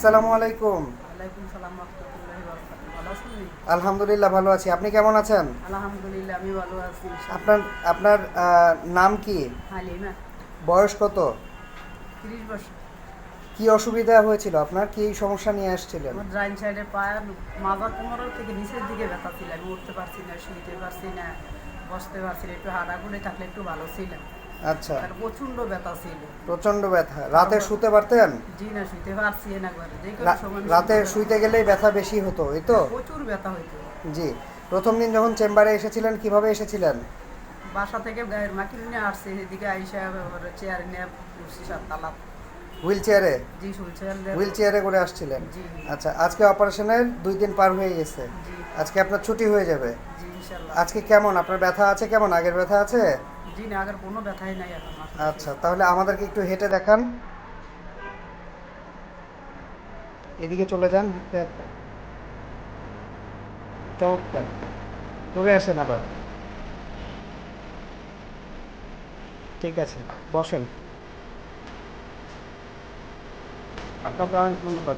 আসসালামু আলাইকুম। আলহামদুলিল্লাহ ভালো আছি। আপনি কেমন আছেন? আলহামদুলিল্লাহ আমি ভালো আছি আপনার আপনার নাম কি? হালিমা। বয়স কত? তিরিশ বছর। কি অসুবিধা হয়েছিল আপনার? কি সমস্যা নিয়ে আসছিলেন? আমার সাইডে পায়ের কোমরের থেকে নিচের দিকে ব্যথা ছিল। আমি উঠতে পারছি না শুইতে পারছি না বসতে পারছি না। একটু হাঁটাগুলি থাকলে একটু ভালো ছিল আচ্ছা। আর প্রচণ্ড ব্যথা ছিল। প্রচণ্ড ব্যথা। রাতে শুতে পারতেন? জি না শুইতে পারছি না একবারে। যে কোনো সময় রাতে শুইতে গেলেই ব্যথা বেশি হতো এই তো? প্রচুর ব্যথা হইতো। জি। প্রথম দিন যখন চেম্বারে এসেছিলেন কীভাবে এসেছিলেন? বাসা থেকে গায়ের মাকিল নিয়ে আসছে এদিকে আইসা চেয়ার নিয়ে উঠছি সাততলা হুইল চেয়ারে? জি হুইল চেয়ারে করে আসছিলেন? আচ্ছা আজকে অপারেশনের দুই দিন পার হয়ে গেছে। আজকে আপনার ছুটি হয়ে যাবে। আজকে কেমন? আপনার ব্যথা আছে কেমন? আগের ব্যথা আছে? জি আগের কোনো ব্যথাই নাই এখন আচ্ছা তাহলে আমাদেরকে একটু হেঁটে দেখান। এদিকে চলে যান চমৎকার। চলে আসেন আবার। ঠিক আছে, বসেন। আপনাকে ধন্যবাদ।